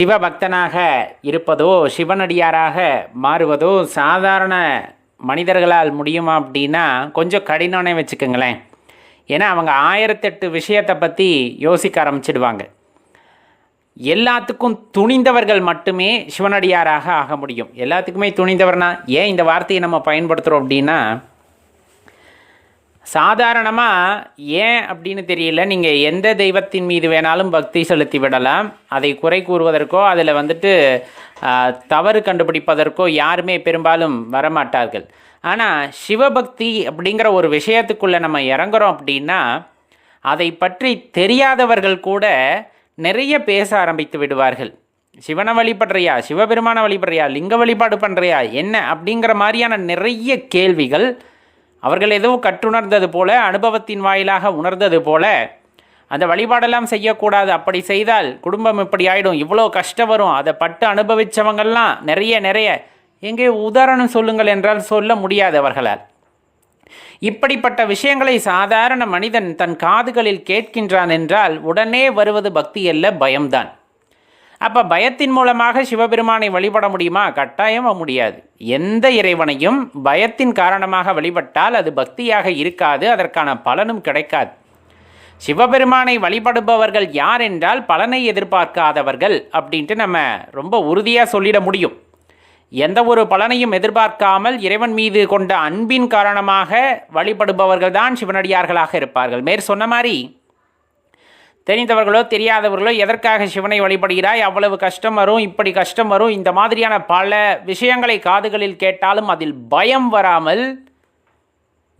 சிவபக்தனாக இருப்பதோ சிவனடியாராக மாறுவதோ சாதாரண மனிதர்களால் முடியுமா அப்படின்னா கொஞ்சம் கடினம்னே வச்சுக்கோங்களேன். ஏன்னா அவங்க ஆயிரத்தெட்டு விஷயத்தை பற்றி யோசிக்க ஆரம்பிச்சிடுவாங்க. எல்லாத்துக்கும் துணிந்தவர்கள் மட்டுமே சிவனடியாராக ஆக முடியும். எல்லாத்துக்குமே துணிந்தவர்னா ஏன் இந்த வார்த்தையை நம்ம பயன்படுத்துகிறோம் அப்படின்னா சாதாரணமாக ஏன் அப்படின்னு தெரியல. நீங்கள் எந்த தெய்வத்தின் மீது வேணாலும் பக்தி செலுத்தி விடலாம். அதை குறை கூறுவதற்கோ அதில் வந்துட்டு தவறு கண்டுபிடிப்பதற்கோ யாருமே பெரும்பாலும் வரமாட்டார்கள். ஆனால் சிவபக்தி அப்படிங்கிற ஒரு விஷயத்துக்குள்ளே நம்ம இறங்குறோம் அப்படின்னா அதை பற்றி தெரியாதவர்கள் கூட நிறைய பேச ஆரம்பித்து விடுவார்கள். சிவனை வழிபடுறியா? சிவபெருமானை வழிபடுறியா? லிங்க வழிபாடு பண்ணுறியா என்ன? அப்படிங்கிற மாதிரியான நிறைய கேள்விகள் அவர்கள் ஏதோ கற்றுணர்ந்தது போல அனுபவத்தின் வாயிலாக உணர்ந்தது போல அந்த வழிபாடெல்லாம் செய்யக்கூடாது. அப்படி செய்தால் குடும்பம் இப்படி ஆயிடும். இவ்வளோ கஷ்டம் வரும். அதை பட்டு அனுபவித்தவங்கள்லாம் நிறைய நிறைய. எங்கே உதாரணம் சொல்லுங்கள் என்றால் சொல்ல முடியாது அவர்களால். இப்படிப்பட்ட விஷயங்களை சாதாரண மனிதன் தன் காதுகளில் கேட்கின்றான் என்றால் உடனே வருவது பக்தி அல்ல பயம்தான். அப்போ பயத்தின் மூலமாக சிவபெருமானை வழிபட முடியுமா? கட்டாயமாக முடியாது. எந்த இறைவனையும் பயத்தின் காரணமாக வழிபட்டால் அது பக்தியாக இருக்காது அதற்கான பலனும் கிடைக்காது. சிவபெருமானை வழிபடுபவர்கள் யார் என்றால் பலனை எதிர்பார்க்காதவர்கள் அப்படின்ட்டு நம்ம ரொம்ப உறுதியாக சொல்லிட முடியும். எந்த ஒரு பலனையும் எதிர்பார்க்காமல் இறைவன் மீது கொண்ட அன்பின் காரணமாக வழிபடுபவர்கள் தான் சிவனடியார்களாக இருப்பார்கள். மேற் சொன்ன மாதிரி தெரிந்தவர்களோ தெரியாதவர்களோ எதற்காக சிவனை வழிபடுகிறாய்? அவ்வளவு கஷ்டம் வரும் இப்படி கஷ்டம் வரும். இந்த மாதிரியான பல விஷயங்களை காதுகளில் கேட்டாலும் அதில் பயம் வராமல்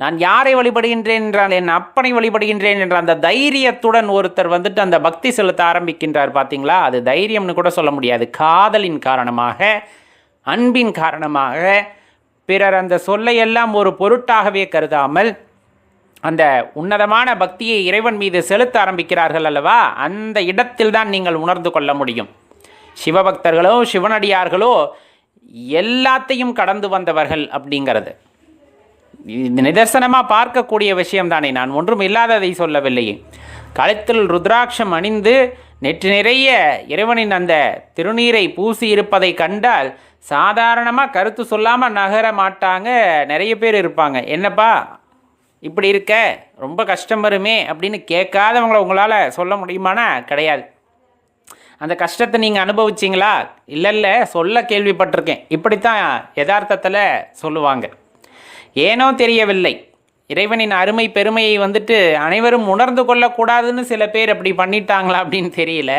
நான் யாரை வழிபடுகின்றேன் என்றால் என் அப்பனை வழிபடுகின்றேன் என்ற அந்த தைரியத்துடன் ஒருத்தர் வந்துட்டு அந்த பக்தி செலுத்த ஆரம்பிக்கின்றார் பார்த்தீங்களா அது தைரியம்னு கூட சொல்ல முடியாது. காதலின் காரணமாக அன்பின் காரணமாக பிறர் அந்த சொல்லையெல்லாம் ஒரு பொருட்டாகவே கருதாமல் அந்த உன்னதமான பக்தியை இறைவன் மீது செலுத்த ஆரம்பிக்கிறார்கள் அல்லவா? அந்த இடத்தில் தான் நீங்கள் உணர்ந்து கொள்ள முடியும். சிவபக்தர்களோ சிவனடியார்களோ எல்லாத்தையும் கடந்து வந்தவர்கள் அப்படிங்கிறது. இது நிதர்சனமாக பார்க்கக்கூடிய விஷயம்தானே. நான் ஒன்றும் இல்லாததை சொல்லவில்லையே கழுத்தில் ருத்ராட்சம் அணிந்து நெற்று நிறைய இறைவனின் அந்த திருநீரை பூசி இருப்பதை கண்டால் சாதாரணமாக கருத்து சொல்லாமல் நகர மாட்டாங்க. நிறைய பேர் இருப்பாங்க. என்னப்பா? இப்படி இருக்க ரொம்ப கஷ்டம் வருமே அப்படின்னு கேட்காதவங்கள உங்களால் சொல்ல முடியுமானா? கிடையாது. அந்த கஷ்டத்தை நீங்கள் அனுபவிச்சிங்களா? இல்லை இல்லை சொல்ல கேள்விப்பட்டிருக்கேன். இப்படித்தான் யதார்த்தத்தில் சொல்லுவாங்க. ஏனோ தெரியவில்லை. இறைவனின் அருமை பெருமையை வந்துட்டு அனைவரும் உணர்ந்து கொள்ளக்கூடாதுன்னு சில பேர் அப்படி பண்ணிட்டாங்களா அப்படின்னு தெரியல.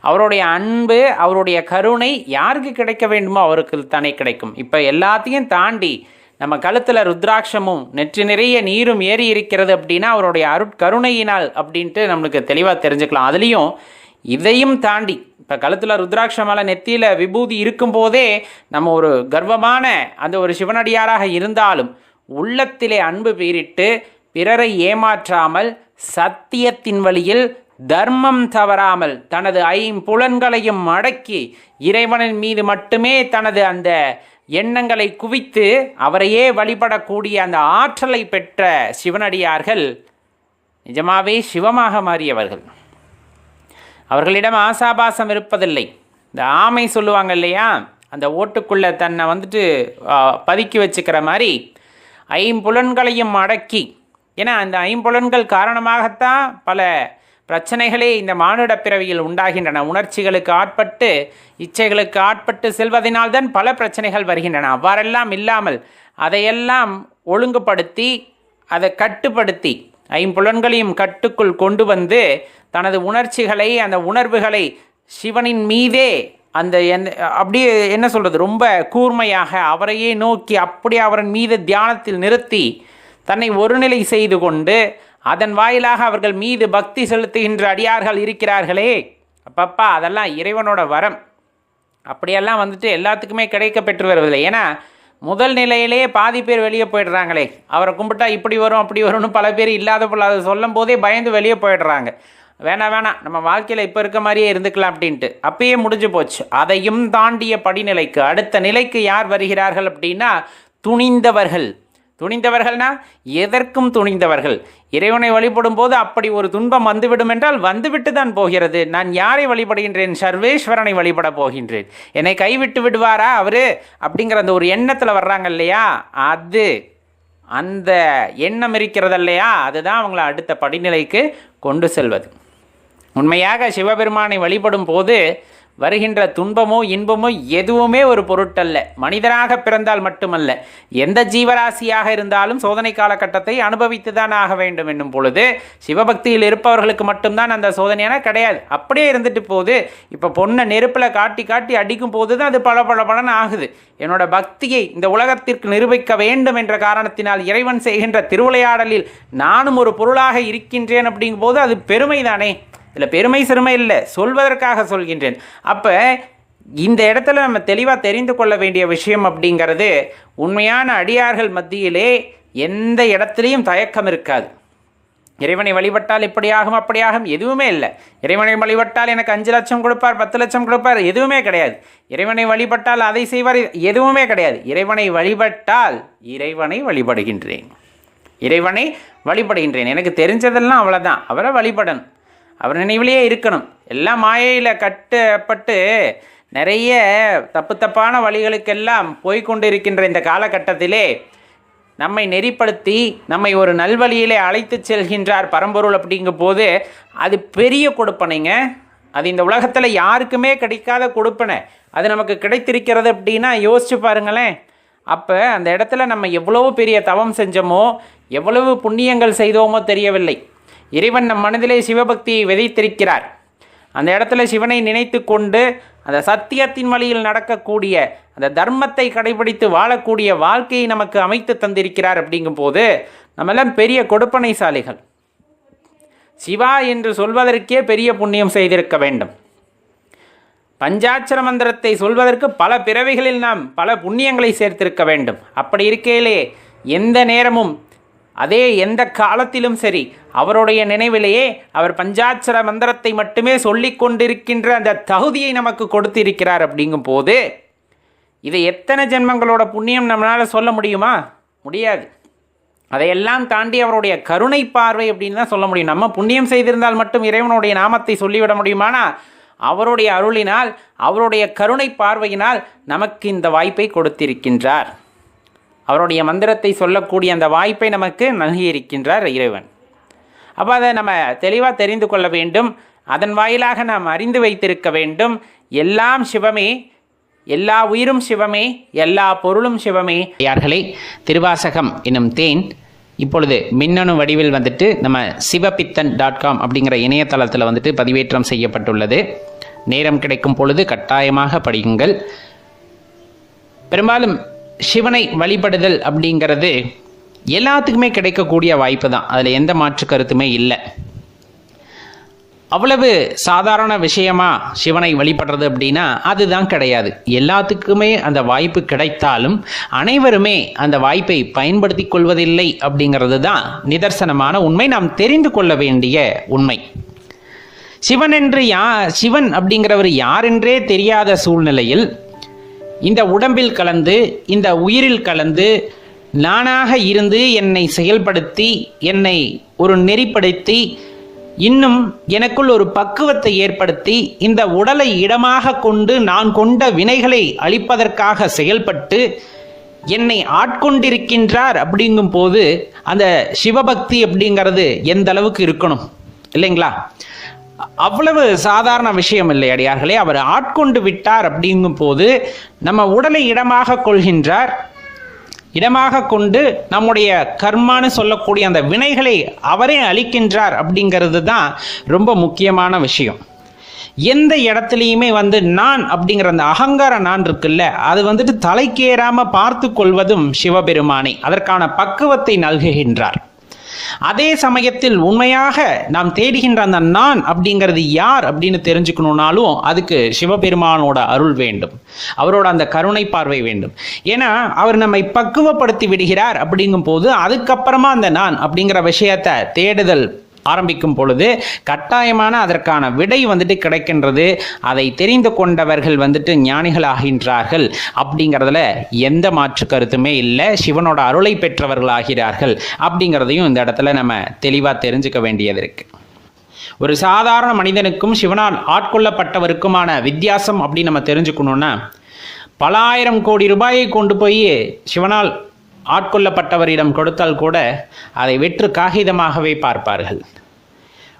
அவருடைய அன்பு அவருடைய கருணை யாருக்கு கிடைக்க வேண்டுமோ அவருக்கு தானே கிடைக்கும். இப்போ எல்லாத்தையும் தாண்டி நம்ம கழுத்தில் ருத்ராட்சமும் நெற்றி நிறைய நீரும் ஏறி இருக்கிறது அப்படின்னா அவருடைய அருட்கருணையினால் அப்படின்ட்டு நம்மளுக்கு தெளிவாக தெரிஞ்சுக்கலாம். அதுலேயும் இதையும் தாண்டி இப்போ கழுத்தில் ருத்ராட்சமால நெத்தியில் விபூதி இருக்கும்போதே நம்ம ஒரு கர்வமான அந்த ஒரு சிவனடியாராக இருந்தாலும் உள்ளத்திலே அன்பு பீரிட்டு பிறரை ஏமாற்றாமல் சத்தியத்தின் வழியில் தர்மம் தவறாமல் தனது ஐம்புலன்களையும் அடக்கி இறைவனின் மீது மட்டுமே தனது அந்த எண்ணங்களை குவித்து அவரையே வழிபடக்கூடிய அந்த ஆற்றலை பெற்ற சிவனடியார்கள் நிஜமாவே சிவமாக மாறியவர்கள். அவர்களிடம் ஆசாபாசம் இருப்பதில்லை. இந்த ஆமை சொல்லுவாங்க இல்லையா? அந்த ஓட்டுக்குள்ளே தன்னை வந்துட்டு பதுக்கி வச்சுக்கிற மாதிரி ஐம்புலன்களையும் அடக்கி. ஏன்னா அந்த ஐம்புலன்கள் காரணமாகத்தான் பல பிரச்சனைகளே இந்த மானுட பிறவியில் உண்டாகின்றன. உணர்ச்சிகளுக்கு ஆட்பட்டு இச்சைகளுக்கு ஆட்பட்டு செல்வதனால்தான் பல பிரச்சனைகள் வருகின்றன. அவ்வாறெல்லாம் இல்லாமல் அதையெல்லாம் ஒழுங்குபடுத்தி அதை கட்டுப்படுத்தி ஐம்புலன்களையும் கட்டுக்குள் கொண்டு வந்து தனது உணர்ச்சிகளை அந்த உணர்வுகளை சிவனின் மீதே அந்த எந்த- அப்படியே என்ன சொல்கிறது ரொம்ப கூர்மையாக அவரையே நோக்கி அப்படியே அவரின் மீது தியானத்தில் நிறுத்தி தன்னை ஒருநிலை செய்து கொண்டு அதன் வாயிலாக அவர்கள் மீது பக்தி செலுத்துகின்ற அடியார்கள் இருக்கிறார்களே. அப்பப்பா அதெல்லாம் இறைவனோட வரம். அப்படியெல்லாம் வந்துட்டு எல்லாத்துக்குமே கிடைக்க பெற்று வருவதில்லை. ஏன்னா முதல் நிலையிலேயே பாதி பேர் வெளியே போயிடுறாங்களே. அவரை கும்பிட்டா இப்படி வரும் அப்படி வரும்னு பல பேர் இல்லாத போல் அதை சொல்லும் போதே பயந்து வெளியே போயிடுறாங்க. வேணாம் வேணாம் நம்ம வாழ்க்கையில் இப்போ இருக்க மாதிரியே இருந்துக்கலாம் அப்படின்ட்டு. அப்பயே முடிஞ்சு போச்சு. அதையும் தாண்டிய படிநிலைக்கு அடுத்த நிலைக்கு யார் வருகிறார்கள் அப்படின்னா துணிந்தவர்கள். துணிந்தவர்கள்னா எதற்கும் துணிந்தவர்கள். இறைவனை வழிபடும் போது அப்படி ஒரு துன்பம் வந்துவிடும் என்றால் வந்துவிட்டு தான் போகிறது. நான் யாரை வழிபடுகின்றேன்? சர்வேஸ்வரனை வழிபட போகின்றேன். என்னை கைவிட்டு விடுவாரா அவரு? அப்படிங்கிற அந்த ஒரு எண்ணத்தில் வர்றாங்க இல்லையா? அது அந்த எண்ணம் இருக்கிறது இல்லையா அதுதான் அவங்கள அடுத்த படிநிலைக்கு கொண்டு செல்வது. உண்மையாக சிவபெருமானை வழிபடும் போது வருகின்ற துன்பமோ இன்பமோ எதுவுமே ஒரு பொருட்டல்ல. மனிதனாக பிறந்தால் மட்டுமல்ல. எந்த ஜீவராசியாக இருந்தாலும் சோதனை காலகட்டத்தை அனுபவித்து தான் ஆக வேண்டும் என்னும் பொழுது சிவபக்தியில் இருப்பவர்களுக்கு மட்டும்தான் அந்த சோதனையான கிடையாது. அப்படியே இருந்துட்டு போகுது. இப்போ பொண்ணை நெருப்பில் காட்டி காட்டி அடிக்கும் போது தான் அது பல பல பலன் ஆகுது. என்னோட பக்தியை இந்த உலகத்திற்கு நிரூபிக்க வேண்டும் என்ற காரணத்தினால் இறைவன் செய்கின்ற திருவிளையாடலில் நானும் ஒரு பொருளாக இருக்கின்றேன் அப்படிங்கும்போது அது பெருமை தானே இதில் பெருமை சிறுமை இல்லை. சொல்வதற்காக சொல்கின்றேன். அப்போ இந்த இடத்துல நம்ம தெளிவாக தெரிந்து கொள்ள வேண்டிய விஷயம் அப்படிங்கிறது உண்மையான அடியார்கள் மத்தியிலே எந்த இடத்துலையும் தயக்கம் இருக்காது. இறைவனை வழிபட்டால் இப்படியாகும் அப்படியாகும் எதுவுமே இல்லை. இறைவனை வழிபட்டால் எனக்கு அஞ்சு லட்சம் கொடுப்பார் பத்து லட்சம் கொடுப்பார் எதுவுமே கிடையாது. இறைவனை வழிபட்டால் அதை செய்வார் எதுவுமே கிடையாது. இறைவனை வழிபட்டால் இறைவனை வழிபடுகின்றேன். இறைவனை வழிபடுகின்றேன். எனக்கு தெரிஞ்சதெல்லாம் அவ்வளோதான் அவரை வழிபடணும். அவர் நினைவிலேயே இருக்கணும். எல்லாம் மாயையில் கட்டப்பட்டு நிறைய தப்பு தப்பான வழிகளுக்கெல்லாம் போய்க்கொண்டு இருக்கின்ற இந்த காலகட்டத்திலே நம்மை நெறிப்படுத்தி நம்மை ஒரு நல்வழியிலே அழைத்து செல்கின்றார் பரம்பொருள் அப்படிங்கும் போது அது பெரிய கொடுப்பனைங்க. அது இந்த உலகத்தில் யாருக்குமே கிடைக்காத கொடுப்பனை. அது நமக்கு கிடைத்திருக்கிறது அப்படின்னா யோசிச்சு பாருங்களேன். அப்போ அந்த இடத்துல நம்ம எவ்வளவு பெரிய தவம் செஞ்சோமோ எவ்வளவு புண்ணியங்கள் செய்தோமோ தெரியவில்லை. இறைவன் நம் மனதிலே சிவபக்தியை விதைத்திருக்கிறார். அந்த இடத்துல சிவனை நினைத்து கொண்டு அந்த சத்தியத்தின் வழியில் நடக்கக்கூடிய அந்த தர்மத்தை கடைபிடித்து வாழக்கூடிய வாழ்க்கையை நமக்கு அமைத்து தந்திருக்கிறார் அப்படிங்கும்போது நம்மெல்லாம் பெரிய கொடுப்பனைசாலிகள். சிவா என்று சொல்வதற்கே பெரிய புண்ணியம் செய்திருக்க வேண்டும். பஞ்சாட்சர மந்திரத்தை சொல்வதற்கு பல பிறவிகளில் நாம் பல புண்ணியங்களை சேர்த்திருக்க வேண்டும். அப்படி இருக்கையிலே எந்த நேரமும் அதே எந்த காலத்திலும் சரி அவருடைய நினைவிலேயே அவர் பஞ்சாட்சர மந்திரத்தை மட்டுமே சொல்லிக் கொண்டிருக்கின்ற அந்த தகுதியை நமக்கு கொடுத்திருக்கிறார் அப்படிங்கும் போது இதை எத்தனை ஜென்மங்களோட புண்ணியம் நம்மளால் சொல்ல முடியுமா? முடியாது. அதையெல்லாம் தாண்டி அவருடைய கருணை பார்வை அப்படின்னு தான் சொல்ல முடியும். நம்ம புண்ணியம் செய்திருந்தால் மட்டும் இறைவனுடைய நாமத்தை சொல்லிவிட முடியுமானா? அவருடைய அருளினால் அவருடைய கருணை பார்வையினால் நமக்கு இந்த வாய்ப்பை கொடுத்திருக்கின்றார். அவருடைய மந்திரத்தை சொல்லக்கூடிய அந்த வாய்ப்பை நமக்கு நல்கியிருக்கின்றார் இறைவன். அப்போ அதை நம்ம தெளிவாக தெரிந்து கொள்ள வேண்டும். அதன் வாயிலாக நாம் அறிந்து வைத்திருக்க வேண்டும். எல்லாம் சிவமே எல்லா உயிரும் சிவமே எல்லா பொருளும் சிவமே. யார்களே திருவாசகம் என்னும் தேன் இப்பொழுது மின்னணு வடிவில் வந்துட்டு நம்ம சிவபித்தன் டாட் காம் அப்படிங்கிற இணையதளத்தில் வந்துட்டு பதிவேற்றம் செய்யப்பட்டுள்ளது. நேரம் கிடைக்கும் பொழுது கட்டாயமாக படியுங்கள். பெரும்பாலும் சிவனை வழிபடுதல் அப்படிங்கிறது எல்லாத்துக்குமே கிடைக்கக்கூடிய வாய்ப்பு தான் அதில் எந்த மாற்று கருத்துமே இல்லை. அவ்வளவு சாதாரண விஷயமா சிவனை வழிபடுறது அப்படின்னா அதுதான் கிடையாது. எல்லாத்துக்குமே அந்த வாய்ப்பு கிடைத்தாலும் அனைவருமே அந்த வாய்ப்பை பயன்படுத்தி கொள்வதில்லை அப்படிங்கிறது தான் நிதர்சனமான உண்மை. நாம் தெரிந்து கொள்ள வேண்டிய உண்மை. சிவன் என்று யா சிவன் அப்படிங்கிறவர் யாரென்றே தெரியாத சூழ்நிலையில் இந்த உடம்பில் கலந்து இந்த உயிரில் கலந்து நானாக இருந்து என்னை செயல்படுத்தி என்னை ஒரு நெறிப்படுத்தி இன்னும் எனக்குள் ஒரு பக்குவத்தை ஏற்படுத்தி இந்த உடலை இடமாக கொண்டு நான் கொண்ட வினைகளை அழிப்பதற்காக செயல்பட்டு என்னை ஆட்கொண்டிருக்கின்றார் அப்படிங்கும் போது அந்த சிவபக்தி அப்படிங்கிறது எந்த அளவுக்கு இருக்கணும்? இல்லைங்களா? அவ்வளவு சாதாரண விஷயம் இல்லை அடியார்களே. அவர் ஆட்கொண்டு விட்டார் அப்படிங்கும் போது நம்ம உடலை இடமாக கொள்கின்றார். இடமாக கொண்டு நம்முடைய கர்மான்னு சொல்லக்கூடிய அந்த வினைகளை அவரே அளிக்கின்றார் அப்படிங்கிறது தான் ரொம்ப முக்கியமான விஷயம். எந்த இடத்துலையுமே வந்து நான் அப்படிங்கிற அந்த அகங்கார நான் இருக்குல்ல அது வந்துட்டு தலைக்கேறாம பார்த்து கொள்வதும் சிவபெருமானை. அதற்கான பக்குவத்தை நல்குகின்றார். அதே சமயத்தில் உண்மையாக நாம் தேடுகின்ற அந்த நான் அப்படிங்கிறது யார் அப்படின்னு தெரிஞ்சுக்கணும்னாலும் அதுக்கு சிவபெருமானோட அருள் வேண்டும். அவரோட அந்த கருணை பார்வை வேண்டும். ஏன்னா அவர் நம்மை பக்குவப்படுத்தி விடுகிறார் அப்படிங்கும் போது அதுக்கப்புறமா அந்த நான் அப்படிங்கிற விஷயத்தை தேடுதல் ஆரம்பிக்கும் பொழுது கட்டாயமான அதற்கான விடை வந்துட்டு கிடைக்கின்றது. அதை தெரிந்து கொண்டவர்கள் வந்துட்டு ஞானிகள் ஆகின்றார்கள் அப்படிங்கிறதுல எந்த மாற்று கருத்துமே இல்லை. சிவனோட அருளை பெற்றவர்கள் ஆகிறார்கள் அப்படிங்கிறதையும் இந்த இடத்துல நம்ம தெளிவாக தெரிஞ்சுக்க வேண்டியது இருக்கு. ஒரு சாதாரண மனிதனுக்கும் சிவனால் ஆட்கொள்ளப்பட்டவருக்குமான வித்தியாசம் அப்படின்னு நம்ம தெரிஞ்சுக்கணுன்னா பல ஆயிரம் கோடி ரூபாயை கொண்டு போய் சிவனால் ஆட்கொள்ளப்பட்டவரிடம் கொடுத்தால் கூட அதை வெற்று காகிதமாகவே பார்ப்பார்கள்.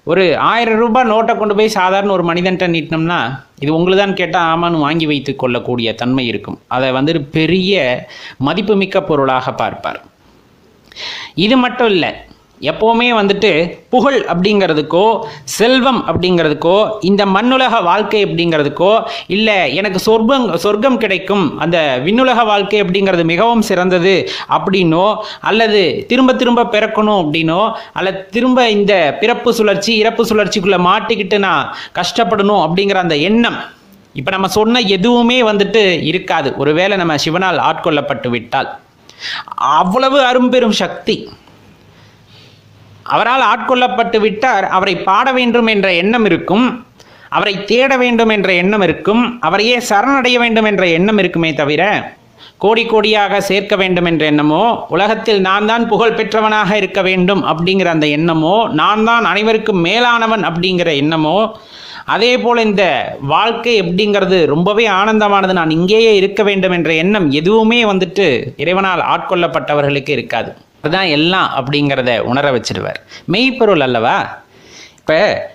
ஒரு ஆயிரம் ரூபாய் நோட்டை கொண்டு போய் சாதாரண ஒரு மனிதன்ட்ட நீட்டினோம்னா இது உங்களுதான் கேட்டால் ஆமான்னு வாங்கி வைத்து கொள்ளக்கூடிய தன்மை இருக்கும். அதை வந்து பெரிய மதிப்புமிக்க பொருளாக பார்ப்பார். இது மட்டும் இல்லை எப்போவுமே வந்துட்டு புகழ் அப்படிங்கிறதுக்கோ செல்வம் அப்படிங்கிறதுக்கோ இந்த மண்ணுலக வாழ்க்கை அப்படிங்கிறதுக்கோ இல்லை எனக்கு சொர்க்கம் சொர்க்கம் கிடைக்கும் அந்த விண்ணுலக வாழ்க்கை அப்படிங்கிறது மிகவும் சிறந்தது அப்படின்னோ அல்லது திரும்ப திரும்ப பிறக்கணும் அப்படின்னோ அல்லது திரும்ப இந்த பிறப்பு சுழற்சி இறப்பு சுழற்சிக்குள்ளே மாட்டிக்கிட்டு நான் கஷ்டப்படணும் அப்படிங்கிற அந்த எண்ணம் இப்போ நம்ம சொன்ன எதுவுமே வந்துட்டு இருக்காது. ஒருவேளை நம்ம சிவனால் ஆட்கொள்ளப்பட்டு விட்டால். அவ்வளவு அரும்பெரும் சக்தி. அவரால் ஆட்கொள்ளப்பட்டு விட்டார் அவரை பாட வேண்டும் என்ற எண்ணம் இருக்கும். அவரை தேட வேண்டும் என்ற எண்ணம் இருக்கும். அவரையே சரணடைய வேண்டும் என்ற எண்ணம் இருக்குமே தவிர கோடி கோடியாக சேர்க்க வேண்டும் என்ற எண்ணமோ உலகத்தில் நான் தான் புகழ் பெற்றவனாக இருக்க வேண்டும் அப்படிங்கிற அந்த எண்ணமோ நான் தான் அனைவருக்கும் மேலானவன் அப்படிங்கிற எண்ணமோ அதே போல் இந்த வாழ்க்கை எப்படிங்கிறது ரொம்பவே ஆனந்தமானது. நான் இங்கேயே இருக்க வேண்டும் என்ற எண்ணம் எதுவுமே வந்துட்டு இறைவனால் ஆட்கொள்ளப்பட்டவர்களுக்கு இருக்காது. தான் எல்லாம் அப்படிங்கிறத உணர வச்சிடுவார் மெய்ப்பொருள் அல்லவா? இப்போ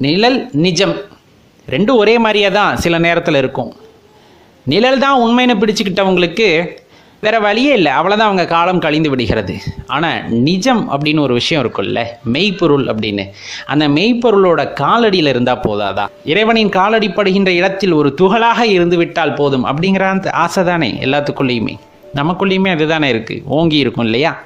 நிழல் நிஜம் ரெண்டும் ஒரே மாதிரியே தான் சில நேரத்தில் இருக்கும். நிழல் தான் உண்மைன்னு பிடிச்சிக்கிட்டவங்களுக்கு வேறு வழியே இல்லை. அவ்வளோதான் அவங்க காலம் கழிந்து விடுகிறது. ஆனால் நிஜம் அப்படின்னு ஒரு விஷயம் இருக்கும்ல மெய்ப்பொருள் அப்படின்னு. அந்த மெய்ப்பொருளோட காலடியில் இருந்தால் போதாதான் இறைவனின் காலடிப்படுகின்ற இடத்தில் ஒரு துகளாக இருந்து விட்டால் போதும் அப்படிங்கிற அந்த ஆசை தானே எல்லாத்துக்குள்ளேயுமே. நமக்குள்ளேயுமே அதுதானே இருக்குது ஓங்கி இருக்கும் இல்லையா?